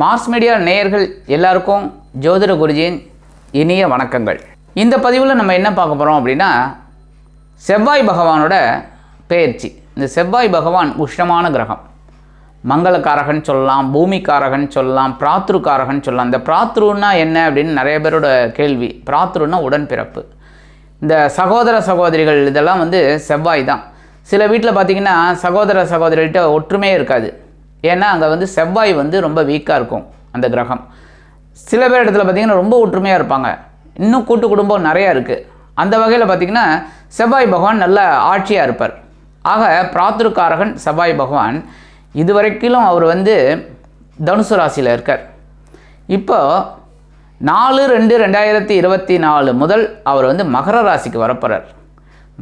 Mass media நேயர்கள் எல்லாருக்கும் ஜோதிட குருஜியின் இனிய வணக்கங்கள். இந்த பதிவில் நம்ம என்ன பார்க்க போகிறோம் அப்படின்னா செவ்வாய் பகவானோட பெயர்ச்சி. இந்த செவ்வாய் பகவான் உஷ்ணமான கிரகம். மங்களக்காரகன் சொல்லலாம் பூமிக்காரகன் சொல்லலாம் பிராத்ருக்காரகன் சொல்லலாம். இந்த பிராத்ருன்னா என்ன அப்படின்னு நிறைய பேரோட கேள்வி. பிராத்ருன்னா உடன்பிறப்பு. இந்த சகோதர சகோதரிகள் இதெல்லாம் வந்து செவ்வாய் தான். சில வீட்டில் பார்த்தீங்கன்னா சகோதர சகோதரிகிட்ட ஒற்றுமையே இருக்காது. ஏன்னா அங்கே வந்து செவ்வாய் வந்து ரொம்ப வீக்காக இருக்கும் அந்த கிரகம். சில பேர் இடத்துல பார்த்தீங்கன்னா ரொம்ப ஒற்றுமையாக இருப்பாங்க. இன்னும் கூட்டு குடும்பம் நிறையா இருக்குது அந்த வகையில் பார்த்திங்கன்னா செவ்வாய் பகவான் நல்ல ஆட்சியாக இருப்பார். ஆக பிராத்ருக்காரகன் செவ்வாய் பகவான் இதுவரைக்கிலும் அவர் வந்து தனுசு ராசியில் இருக்கார். இப்போ நாலு ரெண்டு ரெண்டாயிரத்தி இருபத்தி நாலு முதல் அவர் வந்து மகர ராசிக்கு வரப்போகிறார்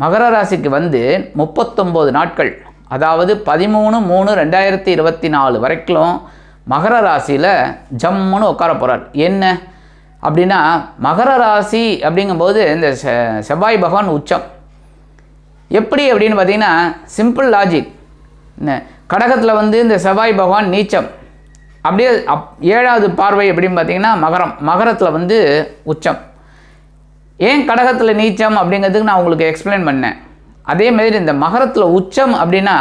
மகர ராசிக்கு வந்து முப்பத்தொம்போது நாட்கள் அதாவது பதிமூணு மூணு ரெண்டாயிரத்தி இருபத்தி நாலு வரைக்கும் மகர ராசியில் ஜம்முன்னு உட்கார போகிறார் என்ன? அப்படின்னா மகர ராசி அப்படிங்கும்போது இந்த செ- செவ்வாய் பகவான் உச்சம். எப்படி அப்படின்னு பார்த்தீங்கன்னா சிம்பிள் லாஜிக் கடகத்தில் வந்து இந்த செவ்வாய் பகவான் நீச்சம். அப்படியே அப் ஏழாவது பார்வை எப்படின்னு பார்த்தீங்கன்னா மகரம். மகரத்தில் வந்து உச்சம். ஏன் கடகத்தில் நீச்சம் அப்படிங்கிறதுக்கு நான் உங்களுக்கு எக்ஸ்பிளைன் பண்ணேன். அதே மாதிரி இந்த மகரத்தில் உச்சம் அப்படின்னா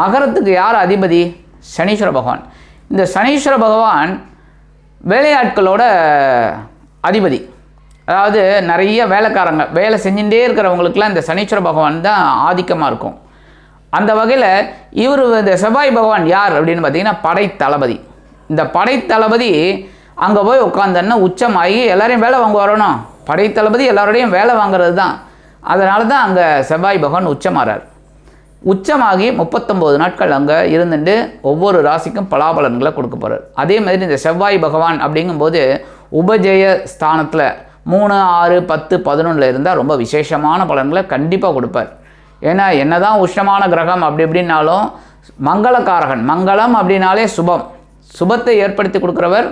மகரத்துக்கு யார் அதிபதி? சனீஸ்வர பகவான். இந்த சனீஸ்வர பகவான் வேலையாட்களோட அதிபதி. அதாவது நிறைய வேலைக்காரங்க வேலை செஞ்சுட்டே இருக்கிறவங்களுக்குலாம் இந்த சனீஸ்வர பகவான் தான் ஆதிக்கமாக இருக்கும். அந்த வகையில் இவர் இந்த செவ்வாய் பகவான் யார் அப்படின்னு பார்த்தீங்கன்னா படைத்தளபதி. இந்த படைத்தளபதி அங்கே போய் உட்காந்தன்னா உச்சமாகி எல்லாரையும் வேலை வாங்க வரணும் படைத்தளபதி எல்லாரோடையும் வேலை வாங்குறது தான் அதனால தான் அங்கே செவ்வாய் பகவான் உச்சமாறார். உச்சமாகி முப்பத்தொம்போது நாட்கள் அங்கே இருந்துட்டு ஒவ்வொரு ராசிக்கும் பலாபலன்களை கொடுக்க போகிறார் அதே மாதிரி இந்த செவ்வாய் பகவான் அப்படிங்கும்போது உபஜய ஸ்தானத்தில் மூணு ஆறு பத்து பதினொன்றில் இருந்தால் ரொம்ப விசேஷமான பலன்களை கண்டிப்பாக கொடுப்பார். ஏன்னா என்னதான் உஷ்ணமான கிரகம் அப்படி இப்படின்னாலும் மங்களக்காரகன் மங்களம் அப்படின்னாலே சுபம். சுபத்தை ஏற்படுத்தி கொடுக்குறவர்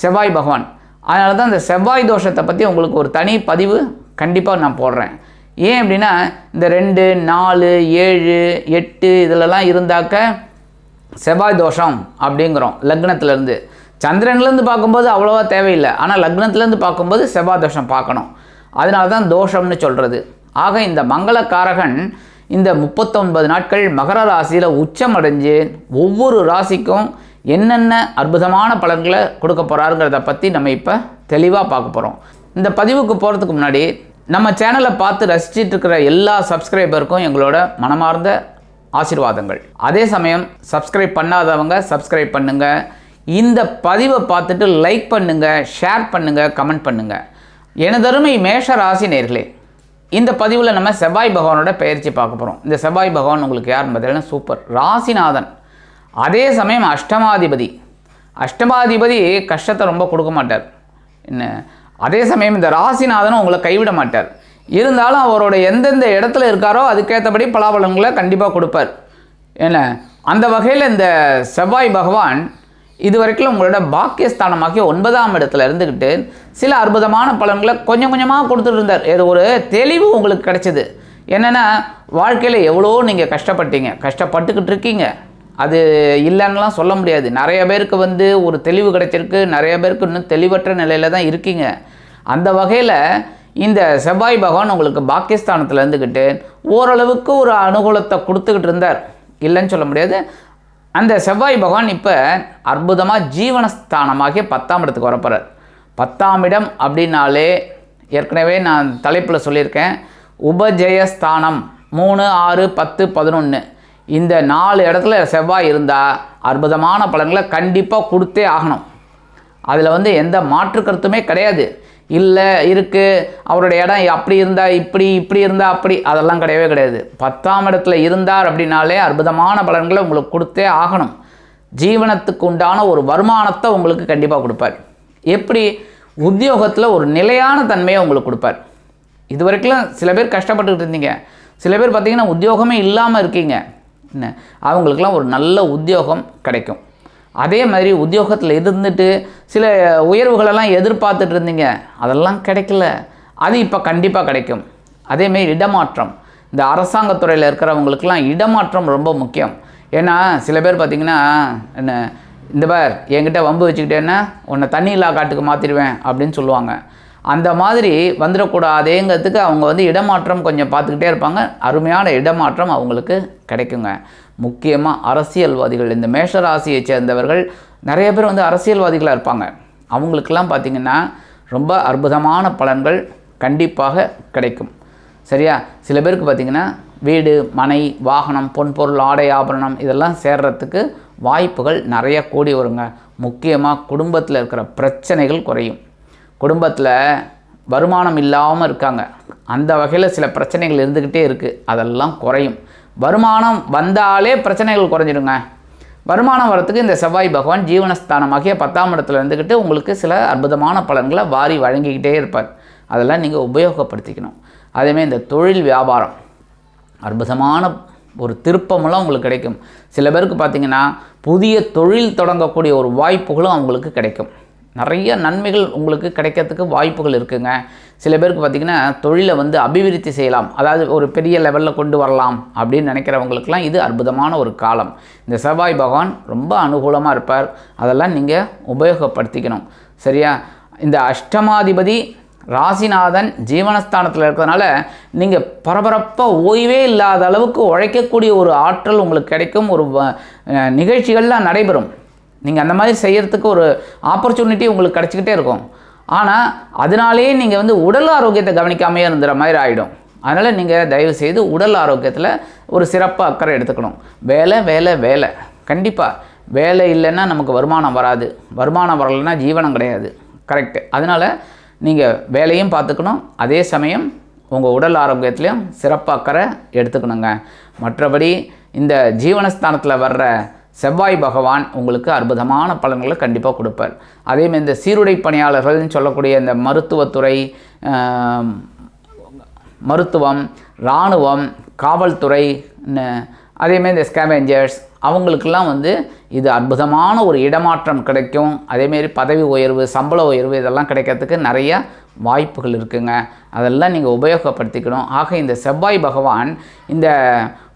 செவ்வாய் பகவான். அதனால தான் இந்த செவ்வாய் தோஷத்தை பற்றி உங்களுக்கு ஒரு தனி பதிவு கண்டிப்பாக நான் போடுறேன். ஏன் அப்படின்னா இந்த ரெண்டு நாலு ஏழு எட்டு இதிலலாம் இருந்தாக்க செவ்வாய் தோஷம் அப்படிங்கிறோம் லக்னத்துலேருந்து. சந்திரன்லேருந்து பார்க்கும்போது அவ்வளோவா தேவையில்லை. ஆனால் லக்னத்துலேருந்து பார்க்கும்போது செவ்வாய் தோஷம் பார்க்கணும். அதனால தான் தோஷம்னு சொல்கிறது ஆக இந்த மங்களக்காரகன் இந்த முப்பத்தொன்பது நாட்கள் மகர ராசியில் உச்சம் அடைஞ்சு ஒவ்வொரு ராசிக்கும் என்னென்ன அற்புதமான பலன்களை கொடுக்க போகிறாருங்கிறத பற்றி நம்ம இப்போ தெளிவாக பார்க்க போகிறோம் இந்த பதிவுக்கு போகிறதுக்கு முன்னாடி நம்ம சேனலை பார்த்து ரசிச்சிட்டு இருக்கிற எல்லா சப்ஸ்கிரைபருக்கும் எங்களோட மனமார்ந்த ஆசீர்வாதங்கள். அதே சமயம் சப்ஸ்கிரைப் பண்ணாதவங்க சப்ஸ்கிரைப் பண்ணுங்க. இந்த பதிவை பார்த்துட்டு லைக் பண்ணுங்க ஷேர் பண்ணுங்க கமெண்ட் பண்ணுங்க. எனதருமை மேஷ ராசி நேர்களே இந்த பதிவில் நம்ம செவ்வாய் பகவானோட பயிற்சி பார்க்க போகிறோம் இந்த செவ்வாய் பகவான் உங்களுக்கு யாருன்னு பார்த்தீங்கன்னா சூப்பர். ராசிநாதன். அதே சமயம் அஷ்டமாதிபதி. அஷ்டமாதிபதி கஷ்டத்தை ரொம்ப கொடுக்க மாட்டார். என்ன? அதே சமயம் இந்த ராசிநாதனும் உங்களை கைவிட மாட்டார். இருந்தாலும் அவரோட எந்தெந்த இடத்துல இருக்காரோ அதுக்கேற்றபடி பலாபலன்களை கண்டிப்பாக கொடுப்பார். என்ன? அந்த வகையில் இந்த செவ்வாய் பகவான் இது வரைக்கும் உங்களோட பாக்கியஸ்தானமாக்கி ஒன்பதாம் இடத்துல இருந்துக்கிட்டு சில அற்புதமான பலன்களை கொஞ்சம் கொஞ்சமாக கொடுத்துட்டு இருந்தார். இது ஒரு தெளிவு உங்களுக்கு கிடைச்சிது. என்னென்னா வாழ்க்கையில் எவ்வளோ நீங்கள் கஷ்டப்பட்டீங்க. கஷ்டப்பட்டுக்கிட்டு இருக்கீங்க. அது இல்லைன்னுலாம் சொல்ல முடியாது. நிறைய பேருக்கு வந்து ஒரு தெளிவு கிடைச்சிருக்கு. நிறைய பேருக்கு இன்னும் தெளிவற்ற நிலையில் தான் இருக்கீங்க. அந்த வகையில் இந்த செவ்வாய் பகவான் உங்களுக்கு பாகிஸ்தானத்தில் இருந்துக்கிட்டு ஓரளவுக்கு ஒரு அனுகூலத்தை கொடுத்துக்கிட்டு இருந்தார். இல்லைன்னு சொல்ல முடியாது. அந்த செவ்வாய் பகவான் இப்போ அற்புதமாக ஜீவனஸ்தானமாகிய பத்தாம் இடத்துக்கு வரப்போகிறார் பத்தாம் இடம் அப்படின்னாலே ஏற்கனவே நான் தலைப்பில் சொல்லியிருக்கேன். உபஜயஸ்தானம் மூணு ஆறு பத்து பதினொன்று இந்த நாலு இடத்துல செவ்வாய் இருந்தால் அற்புதமான பலன்களை கண்டிப்பாக கொடுத்தே ஆகணும். அதில் வந்து எந்த மாற்று கருத்துமே கிடையாது. இல்லை இருக்குது அவருடைய இடம் அப்படி இருந்தால் இப்படி இப்படி இருந்தால் அப்படி அதெல்லாம் கிடையவே கிடையாது. பத்தாம் இடத்துல இருந்தார் அப்படின்னாலே அற்புதமான பலன்களை உங்களுக்கு கொடுத்தே ஆகணும். ஜீவனத்துக்கு உண்டான ஒரு வருமானத்தை உங்களுக்கு கண்டிப்பாக கொடுப்பார். எப்படி? உத்தியோகத்தில் ஒரு நிலையான தன்மையை உங்களுக்கு கொடுப்பார். இது வரைக்கும் சில பேர் கஷ்டப்பட்டுக்கிட்டு இருந்தீங்க. சில பேர் பார்த்தீங்கன்னா உத்தியோகமே இல்லாமல் இருக்கீங்க. அவங்களுக்கெல்லாம் ஒரு நல்ல உத்தியோகம் கிடைக்கும். அதே மாதிரி உத்தியோகத்தில் இருந்துட்டு சில உயர்வுகளெல்லாம் எதிர்பார்த்துட்டு இருந்தீங்க அதெல்லாம் கிடைக்கல. அது இப்போ கண்டிப்பாக கிடைக்கும். அதேமாரி இடமாற்றம். இந்த அரசாங்கத்துறையில் இருக்கிறவங்களுக்கெல்லாம் இடமாற்றம் ரொம்ப முக்கியம். ஏன்னா சில பேர் பார்த்திங்கன்னா என்ன இந்த பார் என்கிட்ட வம்பு வச்சுக்கிட்டேன்னா உன்னை தண்ணி இல்லா காட்டுக்கு மாற்றிடுவேன் அப்படின்னு சொல்லுவாங்க. அந்த மாதிரி வந்துடக்கூடாதேங்கிறதுக்கு அவங்க வந்து இடமாற்றம் கொஞ்சம் பார்த்துக்கிட்டே இருப்பாங்க. அருமையான இடமாற்றம் அவங்களுக்கு கிடைக்குங்க. முக்கியமாக அரசியல்வாதிகள் இந்த மேஷராசியை சேர்ந்தவர்கள் நிறைய பேர் வந்து அரசியல்வாதிகளாக இருப்பாங்க. அவங்களுக்கெல்லாம் பார்த்திங்கன்னா ரொம்ப அற்புதமான பலன்கள் கண்டிப்பாக கிடைக்கும். சரியா? சில பேருக்கு பார்த்திங்கன்னா வீடு மனை வாகனம் பொன்பொருள் ஆடை ஆபரணம் இதெல்லாம் சேர்றதுக்கு வாய்ப்புகள் நிறைய கூடி வருங்க. முக்கியமாக குடும்பத்தில் இருக்கிற பிரச்சனைகள் குறையும். குடும்பத்தில் வருமானம் இல்லாமல் இருக்காங்க. அந்த வகையில் சில பிரச்சனைகள் இருந்துக்கிட்டே இருக்குது அதெல்லாம் குறையும். வருமானம் வந்தாலே பிரச்சனைகள் குறைஞ்சிடுங்க. வருமானம் வரத்துக்கு இந்த செவ்வாய் பகவான் ஜீவனஸ்தானமாகிய பத்தாம் இடத்துல இருந்துக்கிட்டு உங்களுக்கு சில அற்புதமான பலன்களை வாரி வழங்கிக்கிட்டே இருப்பார். அதெல்லாம் நீங்கள் உபயோகப்படுத்திக்கணும். அதேமாதிரி இந்த தொழில் வியாபாரம். அற்புதமான ஒரு திருப்பமெல்லாம் உங்களுக்கு கிடைக்கும். சில பேருக்கு பார்த்திங்கன்னா புதிய தொழில் தொடங்கக்கூடிய ஒரு வாய்ப்புகளும் அவங்களுக்கு கிடைக்கும். நிறைய நன்மைகள் உங்களுக்கு கிடைக்கிறதுக்கு வாய்ப்புகள் இருக்குங்க. சில பேருக்கு பார்த்திங்கன்னா தொழிலை வந்து அபிவிருத்தி செய்யலாம். அதாவது ஒரு பெரிய லெவலில் கொண்டு வரலாம் அப்படின்னு நினைக்கிறவங்களுக்கெல்லாம் இது அற்புதமான ஒரு காலம். இந்த செவ்வாய் பகவான் ரொம்ப அனுகூலமாக இருப்பார். அதெல்லாம் நீங்கள் உபயோகப்படுத்திக்கணும். சரியா? இந்த அஷ்டமாதிபதி ராசிநாதன் ஜீவனஸ்தானத்தில் இருக்கிறதுனால நீங்கள் பரபரப்பாக ஓய்வே இல்லாத அளவுக்கு உழைக்கக்கூடிய ஒரு ஆற்றல் உங்களுக்கு கிடைக்கும். ஒரு வ- நிகழ்ச்சிகள்லாம் நடைபெறும். நீங்கள் அந்த மாதிரி செய்கிறதுக்கு ஒரு ஆப்பர்ச்சுனிட்டி உங்களுக்கு கிடச்சிக்கிட்டே இருக்கும். ஆனால் அதனாலேயே நீங்கள் வந்து உடல் ஆரோக்கியத்தை கவனிக்காமே இருந்துற மாதிரி ஆகிடும் அதனால் நீங்கள் தயவு செய்து உடல் ஆரோக்கியத்தில் ஒரு சிறப்பு அக்கறை எடுத்துக்கணும். வேலை வேலை வேலை. கண்டிப்பாக வேலை இல்லைன்னா நமக்கு வருமானம் வராது. வருமானம் வரலைன்னா ஜீவனம் கிடையாது. கரெக்டு அதனால் நீங்கள் வேலையும் பார்த்துக்கணும். அதே சமயம் உங்கள் உடல் ஆரோக்கியத்துலேயும் சிறப்பு அக்கறை எடுத்துக்கணுங்க. மற்றபடி இந்த ஜீவனஸ்தானத்தில் வர்ற செவ்வாய் பகவான் உங்களுக்கு அற்புதமான பலன்களை கண்டிப்பாக கொடுப்பார். அதேமாதிரி இந்த சீருடை பணியாளர்கள்னு சொல்லக்கூடிய இந்த மருத்துவத்துறை மருத்துவம் இராணுவம் காவல்துறை அதேமாரி அதேமாதிரி இந்த ஸ்கேவெஞ்சர்ஸ் அவங்களுக்கெல்லாம் வந்து இது அற்புதமான ஒரு இடமாற்றம் கிடைக்கும். அதேமாரி பதவி உயர்வு சம்பள உயர்வு இதெல்லாம் கிடைக்கிறதுக்கு நிறைய வாய்ப்புகள் இருக்குங்க. அதெல்லாம் நீங்கள் உபயோகப்படுத்திக்கணும். ஆக இந்த செவ்வாய் பகவான் இந்த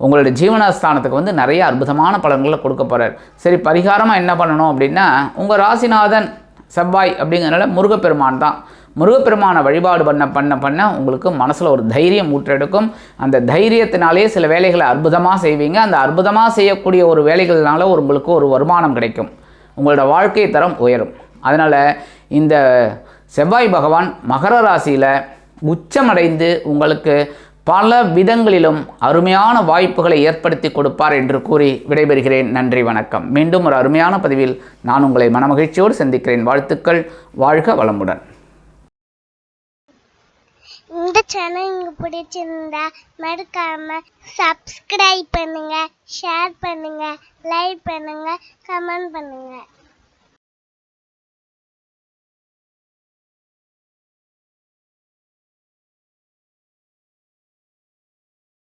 உங்களுடைய ஜீவனஸ்தானத்துக்கு வந்து நிறைய அற்புதமான பலன்களை கொடுக்க போகிறார் சரி பரிகாரமாக என்ன பண்ணணும் அப்படின்னா உங்கள் ராசிநாதன் செவ்வாய் அப்படிங்கிறனால முருகப்பெருமான் தான். முருகப்பெருமானை வழிபாடு பண்ண பண்ண பண்ண உங்களுக்கு மனசில் ஒரு தைரியம் ஊற்றெடுக்கும். அந்த தைரியத்தினாலே சில வேலைகளை அற்புதமாக செய்வீங்க. அந்த அற்புதமாக செய்யக்கூடிய ஒரு வேலைகள்னால உங்களுக்கு ஒரு வருமானம் கிடைக்கும். உங்களோட வாழ்க்கை தரம் உயரும். அதனால் இந்த செவ்வாய் பகவான் மகர ராசியில் உச்சமடைந்து உங்களுக்கு பல விதங்களிலும் அருமையான வாய்ப்புகளை ஏற்படுத்தி கொடுப்பார் என்று கூறி விடைபெறுகிறேன். நன்றி வணக்கம். மீண்டும் ஒரு அருமையான பதிவில் நான் உங்களை மனமகிழ்ச்சியோடு சந்திக்கிறேன். வாழ்த்துக்கள். வாழ்க வளமுடன். இந்த சேனல் உங்களுக்கு பிடிச்சிருந்தா மறக்காம சப்ஸ்கிரைப் பண்ணுங்க ஷேர் பண்ணுங்க லைக் பண்ணுங்க கமெண்ட் பண்ணுங்க.